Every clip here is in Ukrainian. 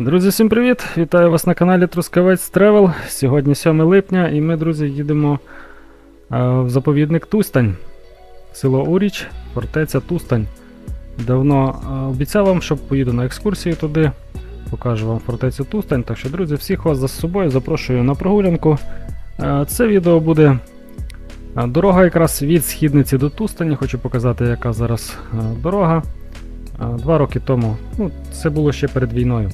Друзі, всім привіт! Вітаю вас на каналі Трускавець Тревел. Сьогодні 7 липня і ми, друзі, їдемо е, в заповідник Тустань. Село Уріч, фортеця Тустань. Давно е, обіцяв вам, що поїду на екскурсію туди. Покажу вам фортецю Тустань. Так що, друзі, всіх вас за собою запрошую на прогулянку. Е, Це відео буде дорога якраз від східниці до Тустані. Хочу показати, яка зараз дорога. Два роки тому, ну, це було ще перед війною.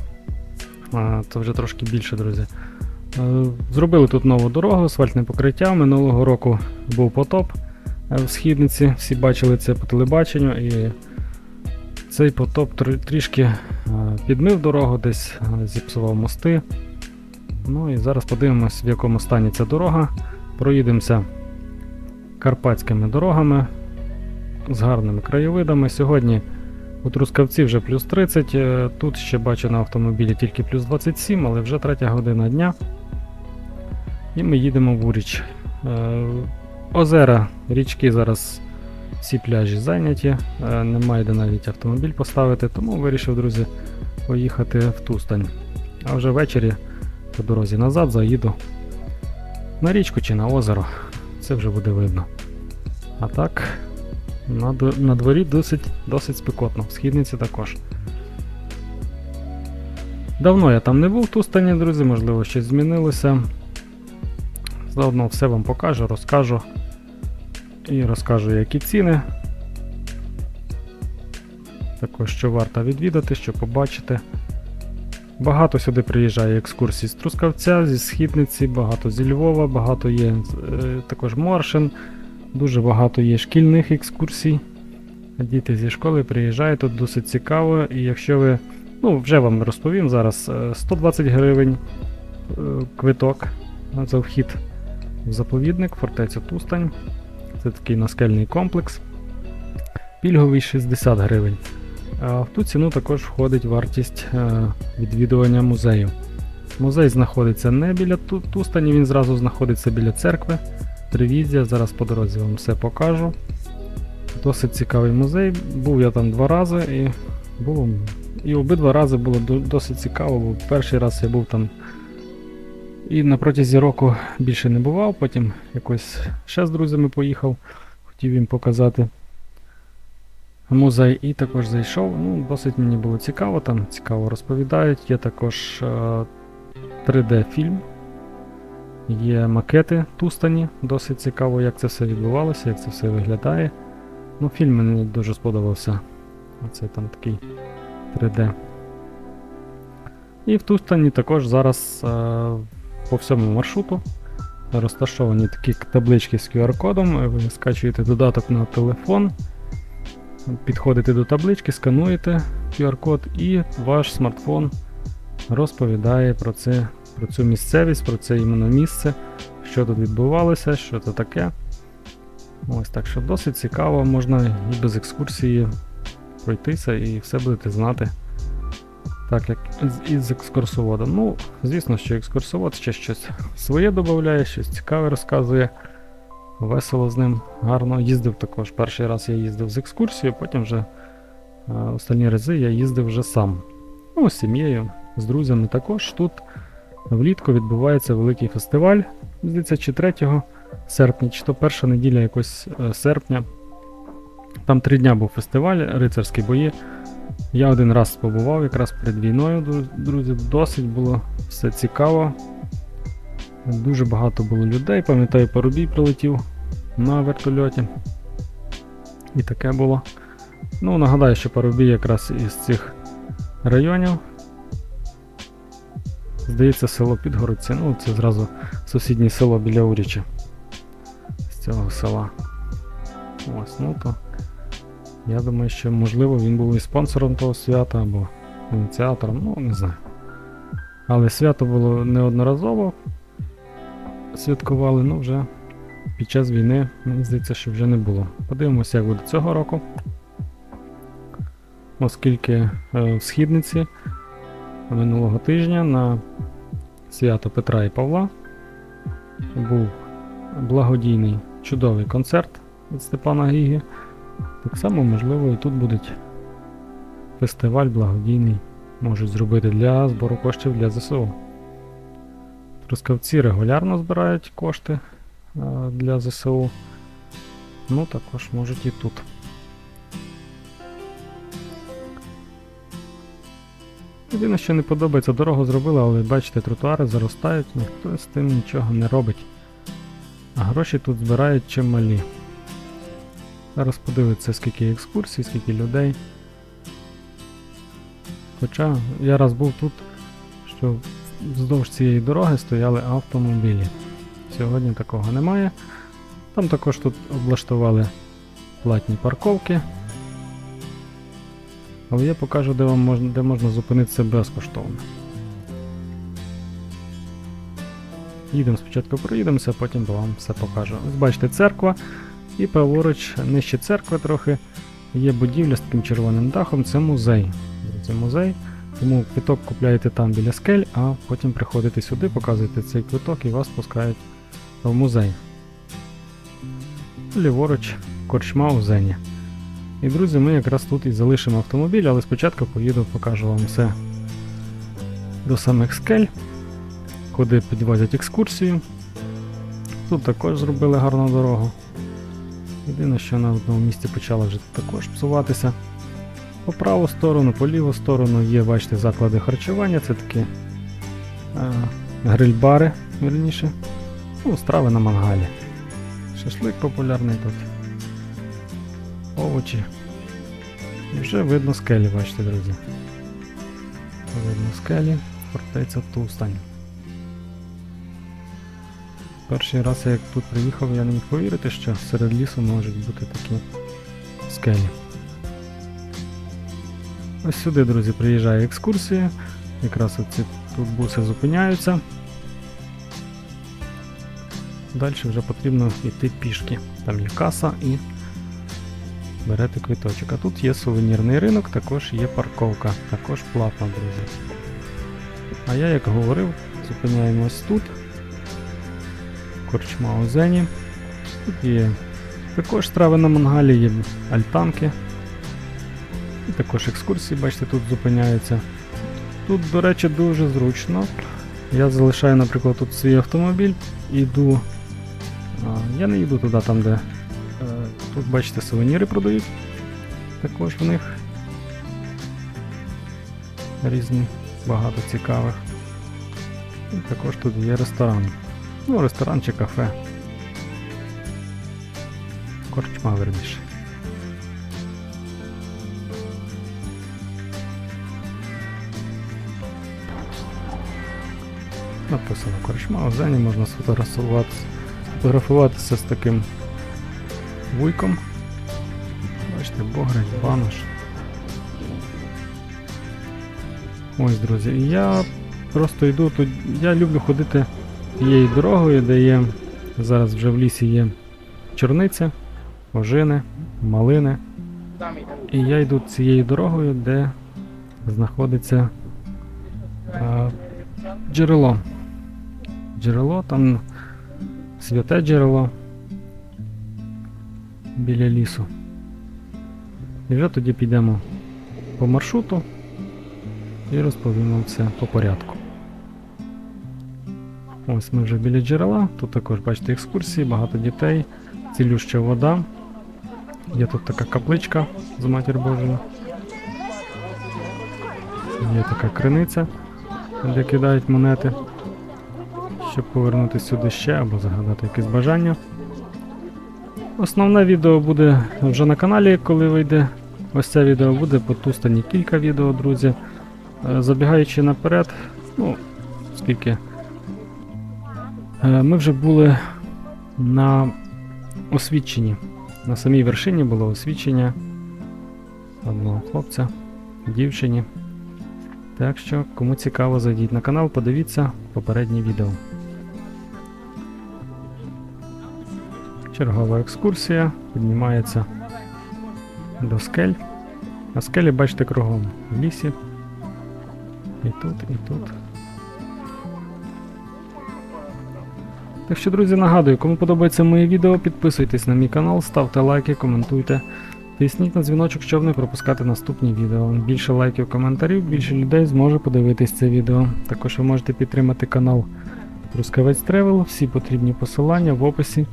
Це вже трошки більше, друзі. Е, Зробили тут нову дорогу, асфальтне покриття. Минулого року був потоп е, в східниці. Всі бачили це по телебаченню. І цей потоп трішки е, підмив дорогу, десь зіпсував мости. Ну і зараз подивимось, в якому стані ця дорога. Проїдемося карпатськими дорогами з гарними краєвидами. Сьогодні у Трускавці вже плюс 30, е, тут ще бачу на автомобілі тільки плюс 27, але вже третя година дня. І ми їдемо в Уріч. Е, Озера, річки зараз всі пляжі зайняті, е, немає де навіть автомобіль поставити, тому вирішив, друзі, поїхати в Тустань. А вже ввечері по дорозі назад заїду на річку чи на озеро. Це вже буде видно. А так, на, на дворі досить, досить спекотно, в східниці також. Давно я там не був в Тустані, друзі, можливо, щось змінилося. Заодно все вам покажу, розкажу. І розкажу, які ціни. Також що варто відвідати, що побачити. Багато сюди приїжджає екскурсій з Трускавця, зі Східниці, багато зі Львова, багато є е, також Моршин. Дуже багато є шкільних екскурсій. Діти зі школи приїжджають, тут досить цікаво. І якщо ви, ну вже вам розповім зараз, е, 120 гривень е, квиток за вхід в заповідник, фортецю Тустань. Це такий наскельний комплекс. Пільговий 60 гривень. А в ту ціну також входить вартість е, відвідування музею. Музей знаходиться не біля Тустані, він зразу знаходиться біля церкви. Ревізія, зараз по дорозі вам все покажу. Досить цікавий музей. Був я там два рази і було. І обидва рази було досить цікаво, бо перший раз я був там і на протязі року більше не бував, потім якось ще з друзями поїхав, хотів їм показати музей і також зайшов. Ну, досить мені було цікаво, там цікаво розповідають. Є також е, 3D-фільм. Є макети Тустані, досить цікаво, як це все відбувалося, як це все виглядає. Ну, фільм мені дуже сподобався. Оце там такий 3D. І в Тустані також зараз е, по всьому маршруту розташовані такі таблички з QR-кодом. Ви скачуєте додаток на телефон, підходите до таблички, скануєте QR-код і ваш смартфон розповідає про це, про цю місцевість, про це іменно місце, що тут відбувалося, що це таке. Ось так що досить цікаво, можна і без екскурсії пройтися і все будете знати. Так, як з- із екскурсоводом. Ну, звісно, що екскурсовод ще щось своє додає, щось цікаве розказує. Весело з ним, гарно. Їздив також. Перший раз я їздив з екскурсією, потім вже е, останні рази я їздив вже сам. Ну, з сім'єю, з друзями також. Тут влітку відбувається великий фестиваль, здається, чи 3 серпня, чи то перша неділя якось е, серпня. Там три дня був фестиваль, рицарські бої. Я один раз побував якраз перед війною, друзі. Досить було все цікаво. Дуже багато було людей. Пам'ятаю, Парубій прилетів на вертольоті. І таке було. Ну, нагадаю, що Парубій якраз із цих районів. Здається, село Підгородці. Ну, це зразу сусіднє село біля Уріча. З цього села. Ось, ну то. Я думаю, що можливо він був і спонсором того свята або ініціатором, ну не знаю. Але свято було неодноразово. Святкували, ну вже під час війни, мені здається, що вже не було. Подивимося, як буде цього року. Оскільки е, в східниці минулого тижня на свято Петра і Павла був благодійний чудовий концерт від Степана Гіги. Так само, можливо, і тут буде фестиваль благодійний можуть зробити для збору коштів для ЗСУ. Трускавці регулярно збирають кошти е, для ЗСУ. Ну, також можуть і тут. Єдине, що не подобається, дорогу зробили, але бачите, тротуари заростають, ніхто з тим нічого не робить. А гроші тут збирають чималі. Зараз подивиться, скільки екскурсій, скільки людей. Хоча я раз був тут, що вздовж цієї дороги стояли автомобілі. Сьогодні такого немає. Там також тут облаштували платні парковки. Але я покажу, де, вам можна, де можна зупинитися безкоштовно. Їдемо спочатку проїдемося, потім вам все покажу. Бачите, церква, і праворуч нижче церкви трохи є будівля з таким червоним дахом, це музей. Це музей, тому квиток купляєте там біля скель, а потім приходите сюди, показуєте цей квиток і вас пускають в музей. Ліворуч корчма у Зені. І, друзі, ми якраз тут і залишимо автомобіль, але спочатку поїду, покажу вам все до самих скель, куди підвозять екскурсію. Тут також зробили гарну дорогу. Єдине, що на одному місці почала вже також псуватися. По праву сторону, по ліву сторону є, бачите, заклади харчування, це такі е, гриль-бари, вірніше. Ну, страви на мангалі. Шашлик популярний тут. Овочі. І вже видно скелі, бачите, друзі. Видно скелі, фортеця Тустань. Перший раз я як тут приїхав, я не міг повірити, що серед лісу можуть бути такі скелі. Ось сюди, друзі, приїжджає екскурсія. Якраз оці тут буси зупиняються. Далі вже потрібно йти пішки. Там є каса і берете квиточок. А тут є сувенірний ринок, також є парковка, також платна, друзі. А я, як говорив, зупиняємось тут. Корчма у Зені. Тут є також страви на мангалі, є альтанки. І також екскурсії, бачите, тут зупиняються. Тут, до речі, дуже зручно. Я залишаю, наприклад, тут свій автомобіль, іду. Я не йду туди, там, де тут, бачите, сувеніри продають. Також в них різні, багато цікавих. І також тут є ресторан. Ну, ресторан чи кафе. Корчма верніше. Написано корчма, в зені можна сфотографуватися, сфотографуватися з таким вуйком. Бачите, богрань, банош. Ось, друзі, я просто йду тут. Я люблю ходити тією дорогою, де є. Зараз вже в лісі є чорниця, ожини, малини. І я йду цією дорогою, де знаходиться а, джерело. Джерело, там святе джерело біля лісу. І вже тоді підемо по маршруту і розповімо все по порядку. Ось ми вже біля джерела, тут також бачите екскурсії, багато дітей, цілюща вода. Є тут така капличка з матір Божою. Є така криниця, де кидають монети, щоб повернути сюди ще або загадати якесь бажання. Основне відео буде вже на каналі, коли вийде. Ось це відео буде по Тустані кілька відео, друзі. Е, Забігаючи наперед, ну, скільки. Е, Ми вже були на освідченні. На самій вершині було освідчення одного хлопця, дівчині. Так що, кому цікаво, зайдіть на канал, подивіться попереднє відео. Чергова екскурсія піднімається до скель. А скелі бачите кругом в лісі. І тут, і тут. Так що, друзі, нагадую, кому подобається моє відео, підписуйтесь на мій канал, ставте лайки, коментуйте. Тисніть на дзвіночок, щоб не пропускати наступні відео. Більше лайків, коментарів, більше людей зможе подивитись це відео. Також ви можете підтримати канал Трускавець Тревел. Всі потрібні посилання в описі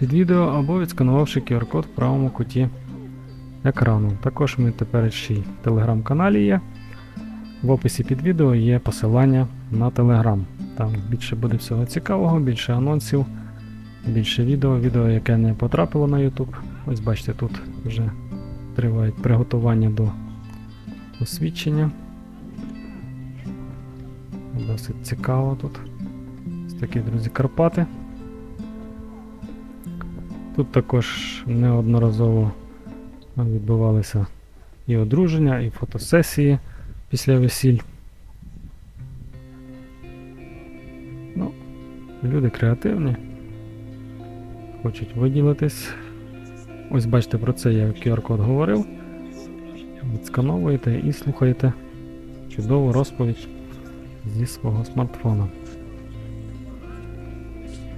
під відео або відсканувавши QR-код в правому куті екрану. Також ми тепер ще й в телеграм-каналі є. В описі під відео є посилання на телеграм. Там більше буде всього цікавого, більше анонсів, більше відео, відео, яке не потрапило на YouTube. Ось бачите, тут вже тривають приготування до освідчення. Досить цікаво тут. Ось такі, друзі, Карпати. Тут також неодноразово відбувалися і одруження, і фотосесії після весіль. Ну, люди креативні, хочуть виділитись. Ось бачите, про це я QR-код говорив. Відскановуєте і слухаєте чудову розповідь зі свого смартфона.